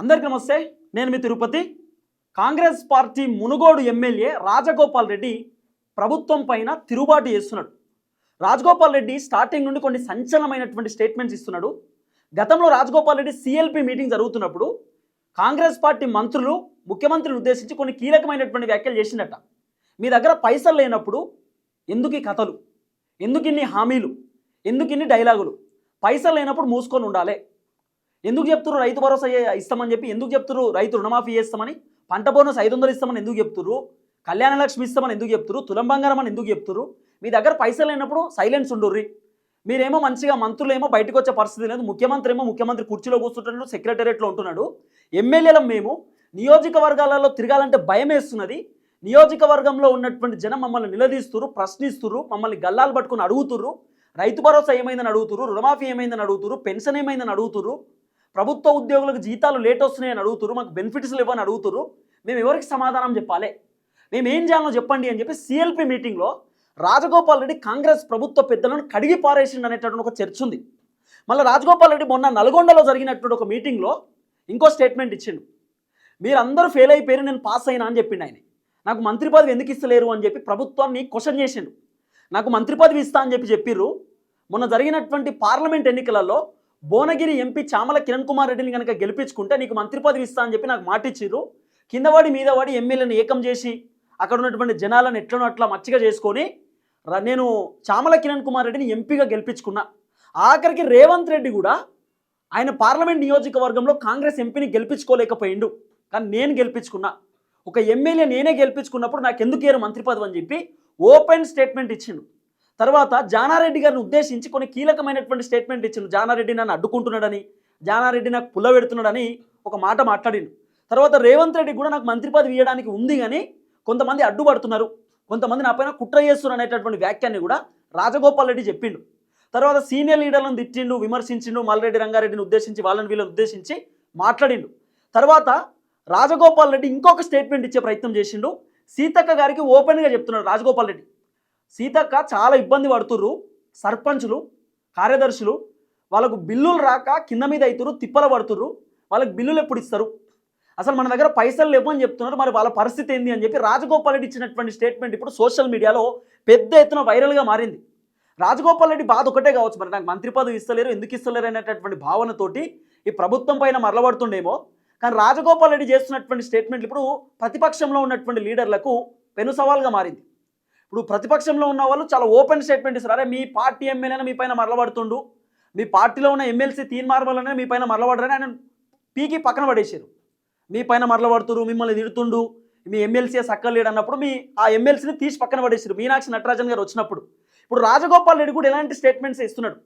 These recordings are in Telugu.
అందరికీ నమస్తే నేను మీ తిరుపతి. కాంగ్రెస్ పార్టీ మునుగోడు ఎమ్మెల్యే రాజగోపాల్ రెడ్డి ప్రభుత్వం పైన తిరుగుబాటు చేస్తున్నాడు. రాజగోపాల్ రెడ్డి స్టార్టింగ్ నుండి కొన్ని సంచలనమైనటువంటి స్టేట్మెంట్స్ ఇస్తున్నాడు. గతంలో రాజగోపాల్ రెడ్డి సిఎల్పి మీటింగ్ జరుగుతున్నప్పుడు కాంగ్రెస్ పార్టీ మంత్రులు ముఖ్యమంత్రిని ఉద్దేశించి కొన్ని కీలకమైనటువంటి వ్యాఖ్యలు చేసిందట. మీ దగ్గర పైసలు లేనప్పుడు ఎందుకు ఈ కథలు? ఎందుకు ఇన్ని హామీలు? ఎందుకు ఇన్ని డైలాగులు? పైసలు లేనప్పుడు మూసుకొని ఉండాలి. ఎందుకు చెప్తున్నారు రైతు భరోసా ఇస్తామని చెప్పి ఎందుకు చెప్తున్నారు రైతు రుణమాఫీ చేస్తామని పంట బోనస్ ఐదు వందలు ఇస్తామని ఎందుకు చెప్తున్నారు కళ్యాణ లక్ష్మి ఇస్తామని ఎందుకు చెప్తున్నారు తులం బంగారం అని ఎందుకు చెప్తున్నారు మీ దగ్గర పైసలు లేనప్పుడు సైలెన్స్ ఉండుర్రి. మీరేమో మంచిగా మంత్రులు ఏమో బయటకు వచ్చే పరిస్థితి లేదు. ముఖ్యమంత్రి ఏమో ముఖ్యమంత్రి కుర్చీలో కూర్చుంటున్నాడు సెక్రటేరియట్లో ఉంటున్నాడు. ఎమ్మెల్యేలం మేము నియోజకవర్గాలలో తిరగాలంటే భయం వేస్తున్నది. నియోజకవర్గంలో ఉన్నటువంటి జనం మమ్మల్ని నిలదీస్తురు ప్రశ్నిస్తురు మమ్మల్ని గల్లాలు పట్టుకుని అడుగుతుర్రు. రైతు భరోసా ఏమైందని అడుగుతురు రుణమాఫీ ఏమైందని అడుగుతురు పెన్షన్ ఏమైందని అడుగుతురు ప్రభుత్వ ఉద్యోగులకు జీతాలు లేట్ వస్తున్నాయని అడుగుతురు మాకు బెనిఫిట్స్లు ఇవ్వని అడుగుతురు మేము ఎవరికి సమాధానం చెప్పాలి? మేము ఏం చేయాలో చెప్పండి అని చెప్పి సిఎల్పి మీటింగ్లో రాజగోపాల్ రెడ్డి కాంగ్రెస్ ప్రభుత్వ పెద్దలను కడిగి పారేసిండు అనేటటువంటి ఒక చర్చ ఉంది. మళ్ళీ రాజగోపాల్ రెడ్డి మొన్న నల్గొండలో జరిగినటువంటి ఒక మీటింగ్లో ఇంకో స్టేట్మెంట్ ఇచ్చిండు. మీరందరూ ఫెయిల్ అయిపోయారు నేను పాస్ అయినా అని చెప్పిండు ఆయన. నాకు మంత్రి పదవి ఎందుకు ఇస్తలేరు అని చెప్పి ప్రభుత్వాన్ని క్వశ్చన్ చేసిండు. నాకు మంత్రి పదవి ఇస్తా అని చెప్పి చెప్పిర్రు. మొన్న జరిగినటువంటి పార్లమెంట్ ఎన్నికలలో భువనగిరి ఎంపీ చామల కిరణ్ కుమార్ రెడ్డిని కనుక గెలిపించుకుంటే నీకు మంత్రి పదవి ఇస్తా అని చెప్పి నాకు మాట ఇచ్చిర్రు. కిందవాడి మీదవాడి ఎమ్మెల్యేని ఏకం చేసి అక్కడ ఉన్నటువంటి జనాలను ఎట్లనో అట్లా మచ్చిగా చేసుకొని నేను చామల కిరణ్ కుమార్ రెడ్డిని ఎంపీగా గెలిపించుకున్నా. ఆఖరికి రేవంత్ రెడ్డి కూడా ఆయన పార్లమెంట్ నియోజకవర్గంలో కాంగ్రెస్ ఎంపీని గెలిపించుకోలేకపోయిండు. కానీ నేను గెలిపించుకున్నా. ఒక ఎమ్మెల్యే నేనే గెలిపించుకున్నప్పుడు నాకు ఎందుకు ఏరు మంత్రి పదవి అని చెప్పి ఓపెన్ స్టేట్మెంట్ ఇచ్చిండు. తర్వాత జానారెడ్డి గారిని ఉద్దేశించి కొన్ని కీలకమైనటువంటి స్టేట్మెంట్ ఇచ్చిండు. జానారెడ్డి నన్ను అడ్డుకుంటున్నాడని జానారెడ్డి నాకు పుల్ల పెడుతున్నాడని ఒక మాట మాట్లాడిండు. తర్వాత రేవంత్ రెడ్డి కూడా నాకు మంత్రి పదవి ఇవ్వడానికి ఉంది కానీ కొంతమంది అడ్డుపడుతున్నారు. కొంతమంది నా పైన కుట్ర చేస్తున్నారు అనేటటువంటి వ్యాఖ్యాన్ని కూడా రాజగోపాల్ రెడ్డి చెప్పిండు. తర్వాత సీనియర్ లీడర్లను తిట్టిండు విమర్శించిండు మల్రెడ్డి రంగారెడ్డిని ఉద్దేశించి వాళ్ళని వీళ్ళని ఉద్దేశించి మాట్లాడిండు. తర్వాత రాజగోపాల్ రెడ్డి ఇంకొక స్టేట్మెంట్ ఇచ్చే ప్రయత్నం చేసిండు. సీతక్క గారికి ఓపెన్గా చెప్తున్నాడు రాజగోపాల్ రెడ్డి. సీతక్క చాలా ఇబ్బంది పడుతుర్రు. సర్పంచులు కార్యదర్శులు వాళ్ళకు బిల్లులు రాక కింద మీద అవుతుర్రు తిప్పల పడుతుర్రు. వాళ్ళకి బిల్లులు ఎప్పుడు ఇస్తారు? అసలు మన దగ్గర పైసలు లేవు అని చెప్తున్నారు. మరి వాళ్ళ పరిస్థితి ఏంది అని చెప్పి రాజగోపాల్ రెడ్డి ఇచ్చినటువంటి స్టేట్మెంట్ ఇప్పుడు సోషల్ మీడియాలో పెద్ద ఎత్తున వైరల్గా మారింది. రాజగోపాల్ రెడ్డి బాధ ఒకటే కావచ్చు మరి. నాకు మంత్రి పదవి ఇస్తలేరు ఎందుకు ఇస్తలేరు అనేటటువంటి భావనతోటి ఈ ప్రభుత్వం పైన మరలబడుతుండేమో. కానీ రాజగోపాల్ రెడ్డి చేస్తున్నటువంటి స్టేట్మెంట్లు ఇప్పుడు ప్రతిపక్షంలో ఉన్నటువంటి లీడర్లకు పెను సవాల్గా మారింది. ఇప్పుడు ప్రతిపక్షంలో ఉన్న వాళ్ళు చాలా ఓపెన్ స్టేట్మెంట్ ఇస్తారు. అరే మీ పార్టీ ఎమ్మెల్యేనే మీ పైన మరలబడుతుండు. మీ పార్టీలో ఉన్న ఎమ్మెల్సీ తీన్ మార్మలనే మీ పైన మరలబడరని ఆయన పీకి పక్కన పడేసారు మీ పైన మరలబడుతురు మిమ్మల్ని తిడుతుండు. మీ ఎమ్మెల్సీ సక్కలేడు అన్నప్పుడు మీ ఆ ఎమ్మెల్సీని తీసి పక్కన పడేసారు మీనాక్షి నటరాజన్ గారు వచ్చినప్పుడు. ఇప్పుడు రాజగోపాల్ రెడ్డి కూడా ఎలాంటి స్టేట్మెంట్స్ ఇస్తున్నాడు.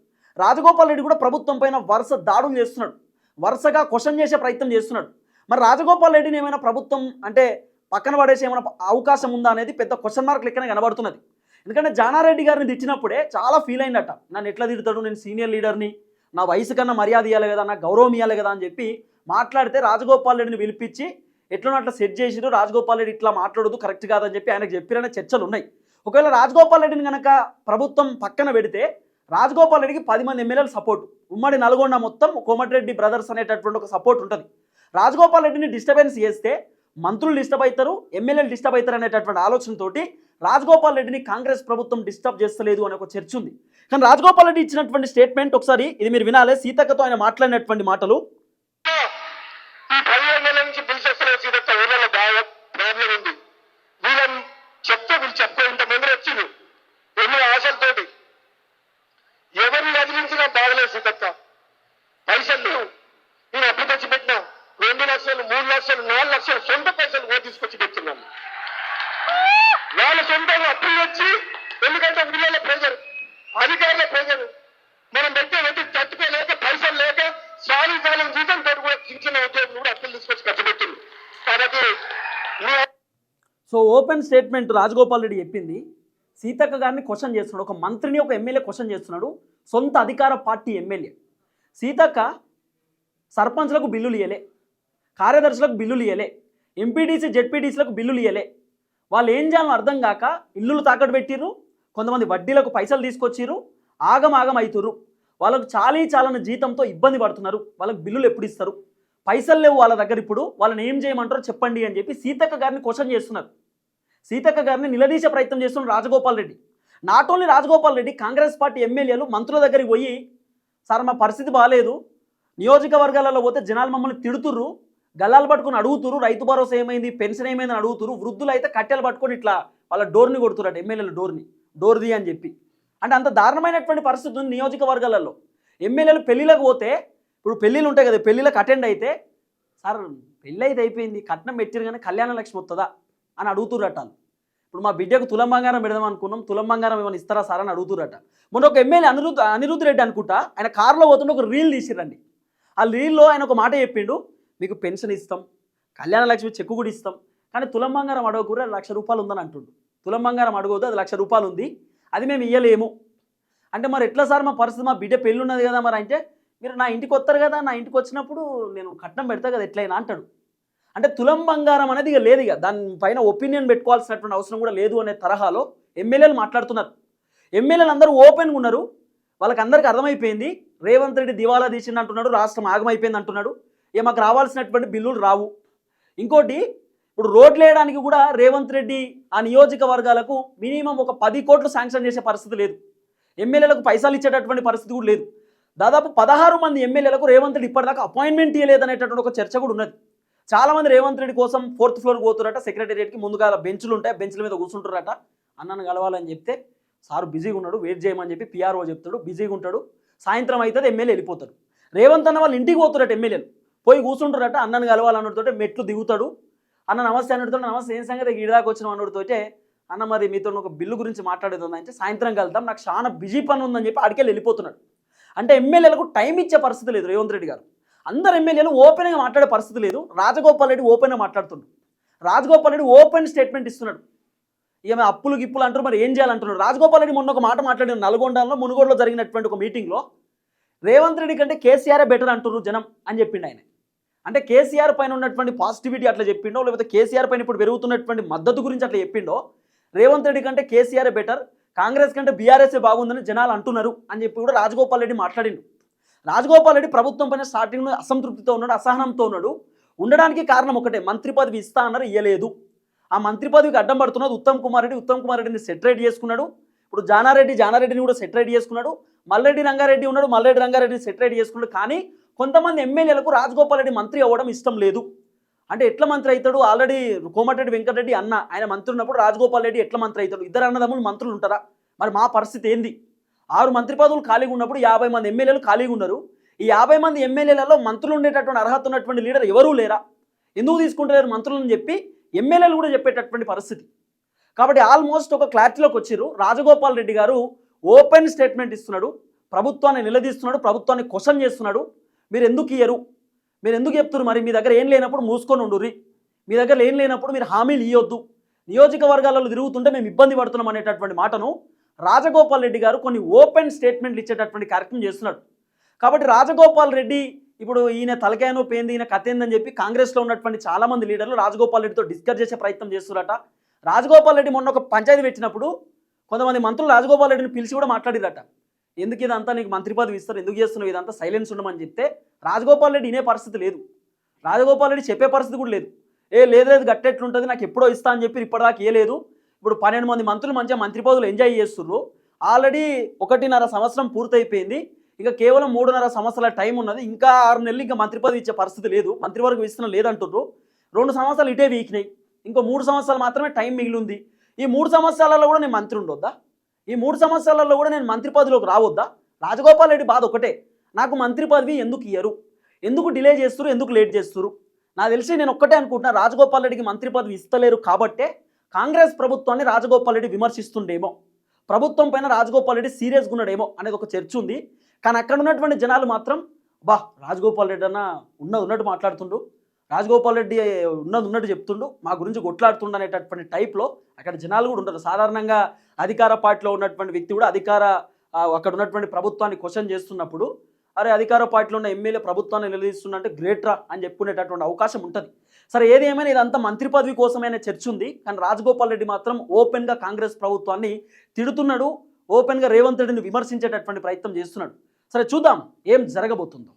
రాజగోపాల్ రెడ్డి కూడా ప్రభుత్వం పైన వరుస దాడులు చేస్తున్నాడు. వరుసగా క్వశ్చన్ చేసే ప్రయత్నం చేస్తున్నాడు. మరి రాజగోపాల్ రెడ్డిని ఏమైనా ప్రభుత్వం అంటే పక్కన పడేసి ఏమైనా అవకాశం ఉందా అనేది పెద్ద క్వశ్చన్ మార్క్ లెక్కనే కనబడుతున్నది. ఎందుకంటే జానారెడ్డి గారిని తిట్టినప్పుడే చాలా ఫీల్ అయిందట. నన్ను ఎట్లా తిడతాడు? నేను సీనియర్ లీడర్ని నా. వయసు కన్నా మర్యాద ఇవ్వాలి కదా నా గౌరవం ఇవ్వాలి కదా అని చెప్పి మాట్లాడితే రాజగోపాల్ రెడ్డిని పిలిపించి ఎట్లనో అట్లా సెట్ చేసిరు రాజగోపాల్ రెడ్డి ఇట్లా మాట్లాడదు కరెక్ట్ కాదని చెప్పి ఆయనకు చెప్పిరనే చర్చలు ఉన్నాయి. ఒకవేళ రాజగోపాల్ రెడ్డిని కనుక ప్రభుత్వం పక్కన పెడితే రాజగోపాల్ రెడ్డికి పది మంది ఎమ్మెల్యేలు సపోర్ట్ ఉమ్మడి నల్గొండ మొత్తం కోమటిరెడ్డి బ్రదర్స్ అనేటటువంటి ఒక సపోర్ట్ ఉంటుంది. రాజగోపాల్ రెడ్డిని డిస్టర్బెన్స్ చేస్తే మంత్రులు డిస్టర్బ్ అవుతారు ఎమ్మెల్యేలు డిస్టర్బ్ అవుతారు అనేటటువంటి ఆలోచనతోటి రాజగోపాల్ రెడ్డిని కాంగ్రెస్ ప్రభుత్వం డిస్టర్బ్ చేస్తలేదు అనే ఒక చర్చ ఉంది. కానీ రాజగోపాల్ రెడ్డి ఇచ్చినటువంటి స్టేట్మెంట్ ఒకసారి ఇది మీరు వినాలి సీతక్కతో ఆయన మాట్లాడినటువంటి మాటలు. ఈ పదిహేను నెలల నుంచి బిల్స్ వస్తున్నాయి సీతక్క ఊళ్ళలో బాగా ప్రాబ్లం ఉంది వీళ్ళని చెప్తే వీళ్ళు చెప్తే ఇంతమంది వచ్చింది ఎన్నో ఆశలతోటి ఎవరిని వదిలించినా బాగలేదు సీతక్క పైసలు లేవు నేను అప్పు తెచ్చి పెట్టినా రెండు లక్షలు మూడు లక్షలు సొంత పైసలు ఓ తీసుకొచ్చి పెడుతున్నాము వాళ్ళ సొంతంగా అప్పులు వచ్చి ఎందుకంటే ఊళ్ళలో ప్రెజర్ అధికారుల ప్రెజర్ మనం పెట్టే పెట్టి తట్టుకోలేక పైసలు లేక సాలి కాలం జీతం తోటి కూడా చిన్న ఉద్యోగులు కూడా అప్పులు తీసుకొచ్చి ఖర్చు పెట్టింది. కాబట్టి so open statement Rajagopal Reddy చెప్పింది. సీతక్క గారిని క్వశ్చన్ చేస్తున్నాడు. ఒక మంత్రిని ఒక ఎమ్మెల్యే క్వశ్చన్ చేస్తున్నాడు. సొంత అధికార పార్టీ ఎమ్మెల్యే. సీతక్క సర్పంచ్లకు బిల్లులు ఇయ్యలే. కార్యదర్శులకు బిల్లులు ఇయ్యలే. ఎంపీటీసీ జెడ్పీటీసీలకు బిల్లులు ఇయ్యలే. వాళ్ళు ఏం చేయాలో అర్థం కాక ఇల్లులు తాకట్టు పెట్టిర్రు కొంతమంది వడ్డీలకు పైసలు తీసుకొచ్చిర్రు ఆగమాగం అవుతుర్రు వాళ్ళకు చాలీ చాలని జీతంతో ఇబ్బంది పడుతున్నారు. వాళ్ళకి బిల్లులు ఎప్పుడు ఇస్తారు? పైసలు లేవు వాళ్ళ దగ్గర ఇప్పుడు. వాళ్ళని ఏం చేయమంటారో చెప్పండి అని చెప్పి సీతక్క గారిని క్వశ్చన్ చేస్తున్నారు. సీతక్క గారిని నిలదీసే ప్రయత్నం చేస్తున్నారు Rajagopal Reddy. Not only Rajagopal Reddy Congress party ఎమ్మెల్యేలు మంత్రుల దగ్గరికి పోయి సార్ మా పరిస్థితి బాగాలేదు నియోజకవర్గాలలో పోతే జనాలు మమ్మల్ని తిడుతుర్రు. గల్లాలు పట్టుకొని అడుగుతురు రైతు భరోసా ఏమైంది పెన్షన్ ఏమైంది అని అడుగుతురు వృద్ధులు అయితే కట్టెలు పట్టుకొని ఇట్లా వాళ్ళ డోర్ని కొడుతురట ఎమ్మెల్యేల డోర్ని డోర్ది అని చెప్పి. అంటే అంత దారుణమైనటువంటి పరిస్థితి ఉంది నియోజకవర్గాలలో. ఎమ్మెల్యేలు పెళ్ళిళ్ళకి పోతే ఇప్పుడు పెళ్ళిళ్ళు ఉంటాయి కదా పెళ్ళిళ్ళకి అటెండ్ అయితే సార్ పెళ్ళి అయితే అయిపోయింది కట్నం పెట్టారు కానీ కళ్యాణ లక్ష్మి వస్తుందా అని అడుగుతురట ఇప్పుడు మా బిడ్డకు తులం బంగారం పెడదాం అనుకున్నాం తులం బంగారం ఏమైనా ఇస్తారా సార్ అని అడుగుతురట మొన్న ఒక ఎమ్మెల్యే అనిరుద్ అనిరుద్ధ్ రెడ్డి అనుకుంటా ఆయన కారులో పోతుంటే ఒక రీల్ తీసిరండి ఆ రీల్లో ఆయన ఒక మాట చెప్పిండు మీకు పెన్షన్ ఇస్తాం కళ్యాణ లక్ష్మి చెక్కు కూడా ఇస్తాం. కానీ తులం బంగారం అడగకూర లక్ష రూపాయలు ఉందని అంటుండు. తులం బంగారం అడగవద్దు అది లక్ష రూపాయలు ఉంది అది మేము ఇయ్యలేము. అంటే మరి ఎట్లా సార్ మా పరిస్థితి? మా బిడ్డ పెళ్ళి ఉన్నది కదా మరి అంటే మీరు నా ఇంటికి వస్తారు కదా నా ఇంటికి వచ్చినప్పుడు నేను కట్నం పెడతా కదా ఎట్లయినా అంటాడు. అంటే తులం బంగారం అనేది ఇక లేదు ఇక. దానిపైన ఒపీనియన్ పెట్టుకోవాల్సినటువంటి అవసరం కూడా లేదు అనే తరహాలో ఎమ్మెల్యేలు మాట్లాడుతున్నారు. ఎమ్మెల్యేలు అందరూ ఓపెన్గా ఉన్నారు. వాళ్ళకి అందరికీ అర్థమైపోయింది. రేవంత్ రెడ్డి దివాలా తీసిండు అంటున్నాడు రాష్ట్రం ఆగమైపోయింది అంటున్నాడు. ఇక మాకు రావాల్సినటువంటి బిల్లులు రావు. ఇంకోటి ఇప్పుడు రోడ్లు వేయడానికి కూడా రేవంత్ రెడ్డి ఆ నియోజకవర్గాలకు మినిమం ఒక పది కోట్లు శాంక్షన్ చేసే పరిస్థితి లేదు. ఎమ్మెల్యేలకు పైసలు ఇచ్చేటటువంటి పరిస్థితి కూడా లేదు. దాదాపు పదహారు మంది ఎమ్మెల్యేలకు రేవంత్ రెడ్డి ఇప్పటిదాకా అపాయింట్మెంట్ ఇవ్వలేదు అనేటటువంటి ఒక చర్చ కూడా ఉన్నది. చాలామంది రేవంత్ రెడ్డి కోసం ఫోర్త్ ఫ్లోర్ పోతురట సెక్రటేరియట్కి ముందుగా బెంచ్లు ఉంటాయి బెంచ్ల మీద కూర్చుంటారట అన్నను కలవాలని చెప్తే సారు బిజీగా ఉన్నాడు వెయిట్ చేయమని చెప్పి పిఆర్ఓ చెప్తాడు బిజీగా ఉంటాడు సాయంత్రం అవుతుంది ఎమ్మెల్యే వెళ్ళిపోతాడు. రేవంత్ అన్న వాళ్ళు ఇంటికి పోతురట ఎమ్మెల్యేలు. పోయి కూర్చుంటారట అన్నను కలవాలన్నటితో మెట్లు దిగుతాడు. అన్న నమస్తే అన్నతో నమస్తే ఏం సంగతి? గిడిదాకా వచ్చిన అన్నతోటే అన్న మరి మీతో ఒక బిల్లు గురించి మాట్లాడేది అంటే సాయంత్రం కలుద్దాం నాకు చాలా బిజీ పని ఉందని చెప్పి అడికెళ్ళి వెళ్ళిపోతున్నాడు. అంటే ఎమ్మెల్యేలకు టైం ఇచ్చే పరిస్థితి లేదు రేవంత్ రెడ్డి గారు. అందరు ఎమ్మెల్యేలు ఓపెన్గా మాట్లాడే పరిస్థితి లేదు. రాజగోపాల్ రెడ్డి ఓపెన్గా మాట్లాడుతున్నాడు. రాజగోపాల్ రెడ్డి ఓపెన్ స్టేట్మెంట్ ఇస్తున్నాడు. ఈమె అప్పులు గిప్పులు అంటారు మరి ఏం చేయాలంటున్నారు రాజగోపాల్ రెడ్డి మొన్న ఒక మాట మాట్లాడిన నల్గొండలో మునుగోడులో జరిగినటువంటి ఒక మీటింగ్లో రేవంత్ రెడ్డి కంటే కేసీఆర్ బెటర్ అంటున్నారు జనం అని చెప్పిండు ఆయన. అంటే కేసీఆర్ పైన ఉన్నటువంటి పాజిటివిటీ అట్లా చెప్పిండో లేకపోతే కేసీఆర్ పైన ఇప్పుడు పెరుగుతున్నటువంటి మద్దతు గురించి అట్లా చెప్పిండో రేవంత్ రెడ్డి కంటే కేసీఆర్ బెటర్ కాంగ్రెస్ కంటే బీఆర్ఎస్ఏ బాగుందని జనాలు అంటున్నారు అని చెప్పి కూడా రాజగోపాల్ రెడ్డి మాట్లాడిండు. రాజగోపాల్ రెడ్డి ప్రభుత్వం పైన స్టార్టింగ్లో అసంతృప్తితో ఉన్నాడు అసహనంతో ఉన్నాడు. ఉండడానికి కారణం ఒకటే మంత్రి పదవి ఇస్తా అన్నారు ఇయ్యలేదు. ఆ మంత్రి పదవికి అడ్డం పడుతున్నది ఉత్తమ్ కుమార్ రెడ్డి ఉత్తమ్ కుమార్ రెడ్డిని సెటరేట్ చేసుకున్నాడు. ఇప్పుడు జానారెడ్డి జానారెడ్డిని కూడా సెటరేట్ చేసుకున్నాడు. మల్లెడ్డి రంగారెడ్డి ఉన్నాడు మల్లెడ్డి రంగారెడ్డిని సెటరేట్ చేసుకున్నాడు. కానీ కొంతమంది ఎమ్మెల్యేలకు రాజగోపాల్ రెడ్డి మంత్రి అవ్వడం ఇష్టం లేదు. అంటే ఎట్లా మంత్రి అవుతాడు? ఆల్రెడీ కోమటిరెడ్డి వెంకటరెడ్డి అన్న ఆయన మంత్రి ఉన్నప్పుడు రాజగోపాల్ రెడ్డి ఎట్లా మంత్రి అవుతాడు? ఇద్దరు అన్నదమ్ములు మంత్రులు ఉంటారా? మరి మా పరిస్థితి ఏంది? ఆరు మంత్రి పదవులు ఖాళీగా ఉన్నప్పుడు యాభై మంది ఎమ్మెల్యేలు ఖాళీగా ఉన్నారు. ఈ యాభై మంది ఎమ్మెల్యేలలో మంత్రులు ఉండేటటువంటి అర్హత ఉన్నటువంటి లీడర్ ఎవరూ లేరా? ఎందుకు తీసుకుంటలేరు మంత్రులని చెప్పి ఎమ్మెల్యేలు కూడా చెప్పేటటువంటి పరిస్థితి. కాబట్టి ఆల్మోస్ట్ ఒక క్లారిటీలోకి వచ్చారు రాజగోపాల్ రెడ్డి గారు ఓపెన్ స్టేట్మెంట్ ఇస్తున్నాడు. ప్రభుత్వాన్ని నిలదీస్తున్నాడు. ప్రభుత్వాన్ని క్వశ్చన్ చేస్తున్నాడు. మీరు ఎందుకు ఇయ్యరు? మీరు ఎందుకు చెప్తున్నారు మరి? మీ దగ్గర ఏం లేనప్పుడు మూసుకొని ఉండుర్రి. మీ దగ్గర ఏం లేనప్పుడు మీరు హామీలు ఇవ్వద్దు నియోజకవర్గాలలో తిరుగుతుంటే మేము ఇబ్బంది పడుతున్నాం అనేటటువంటి మాటను రాజగోపాల్ రెడ్డి గారు కొన్ని ఓపెన్ స్టేట్మెంట్లు ఇచ్చేటటువంటి కార్యక్రమం చేస్తున్నాడు. కాబట్టి రాజగోపాల్ రెడ్డి ఇప్పుడు ఈయన తలకాయనో పేంది ఈయన కథ ఏందని చెప్పి కాంగ్రెస్లో ఉన్నటువంటి చాలా మంది లీడర్లు రాజగోపాల్ రెడ్డితో డిస్కస్ చేసే ప్రయత్నం చేస్తున్నారట. రాజగోపాల్ రెడ్డి మొన్న ఒక పంచాయతీ పెట్టినప్పుడు కొంతమంది మంత్రులు రాజగోపాల్ రెడ్డిని పిలిచి కూడా మాట్లాడిరట ఎందుకు ఇదంతా నీకు మంత్రి పదవి ఇస్తారు? ఎందుకు చేస్తున్నావు? ఇదంతా సైలెన్స్ ఉండమని చెప్తే రాజగోపాల్ రెడ్డి వినే పరిస్థితి లేదు. రాజగోపాల్ రెడ్డి చెప్పే పరిస్థితి కూడా లేదు. ఏ లేదు లేదు గట్టెట్లుంటుంది నాకు ఎప్పుడో ఇస్తా అని చెప్పి ఇప్పటిదాకా ఏ లేదు. ఇప్పుడు పన్నెండు మంది మంత్రులు మంచిగా మంత్రి పదవులు ఎంజాయ్ చేస్తున్నారు ఆల్రెడీ ఒకటిన్నర సంవత్సరం పూర్తయిపోయింది. ఇక కేవలం మూడున్నర సంవత్సరాల టైం ఉన్నది. ఇంకా ఆరు నెలలు ఇంకా మంత్రి పదవి ఇచ్చే పరిస్థితి లేదు. మంత్రివర్గం ఇస్తున్న లేదంటున్నారు రెండు సంవత్సరాలు ఇటే వీకినాయి ఇంకో మూడు సంవత్సరాలు మాత్రమే టైం మిగిలింది ఈ మూడు సంవత్సరాలలో కూడా నేను మంత్రి ఉండొద్దా? ఈ మూడు సంవత్సరాలలో కూడా నేను మంత్రి పదవిలోకి రావద్దా? రాజగోపాల్ రెడ్డి బాధ ఒకటే. నాకు మంత్రి పదవి ఎందుకు ఇయ్యరు? ఎందుకు డిలే చేస్తారు ఎందుకు లేట్ చేస్తున్నారు నాకు తెలిసి నేను ఒక్కటే అనుకుంటున్నా రాజగోపాల్ రెడ్డికి మంత్రి పదవి ఇస్తలేరు కాబట్టే కాంగ్రెస్ ప్రభుత్వాన్ని రాజగోపాల్ రెడ్డి విమర్శిస్తుండేమో. ప్రభుత్వం పైన రాజగోపాల్ రెడ్డి సీరియస్గా ఉన్నాడేమో అనేది ఒక చర్చ ఉంది. కానీ అక్కడ ఉన్నటువంటి జనాలు మాత్రం బా రాజగోపాల్ రెడ్డి అన్న ఉన్నది ఉన్నట్టు మాట్లాడుతుండు. రాజగోపాల్ రెడ్డి ఉన్నది ఉన్నట్టు చెప్తుండు మా గురించి కొట్లాడుతుండు అనేటటువంటి టైప్లో అక్కడ జనాలు కూడా ఉంటారు సాధారణంగా అధికార పార్టీలో ఉన్నటువంటి వ్యక్తి కూడా అధికార అక్కడ ఉన్నటువంటి ప్రభుత్వాన్ని క్వశ్చన్ చేస్తున్నప్పుడు అరే అధికార పార్టీలో ఉన్న ఎమ్మెల్యే ప్రభుత్వాన్ని నిలదీస్తుందంటే గ్రేట్రా అని చెప్పుకునేటటువంటి అవకాశం ఉంటుంది. సరే ఏది ఏమైనా ఇదంతా మంత్రి పదవి కోసమైన చర్చ ఉంది కానీ రాజగోపాల్ రెడ్డి మాత్రం ఓపెన్గా కాంగ్రెస్ ప్రభుత్వాన్ని తిడుతున్నాడు ఓపెన్గా రేవంత్ రెడ్డిని విమర్శించేటటువంటి ప్రయత్నం చేస్తున్నాడు. సరే చూద్దాం ఏం జరగబోతుందో.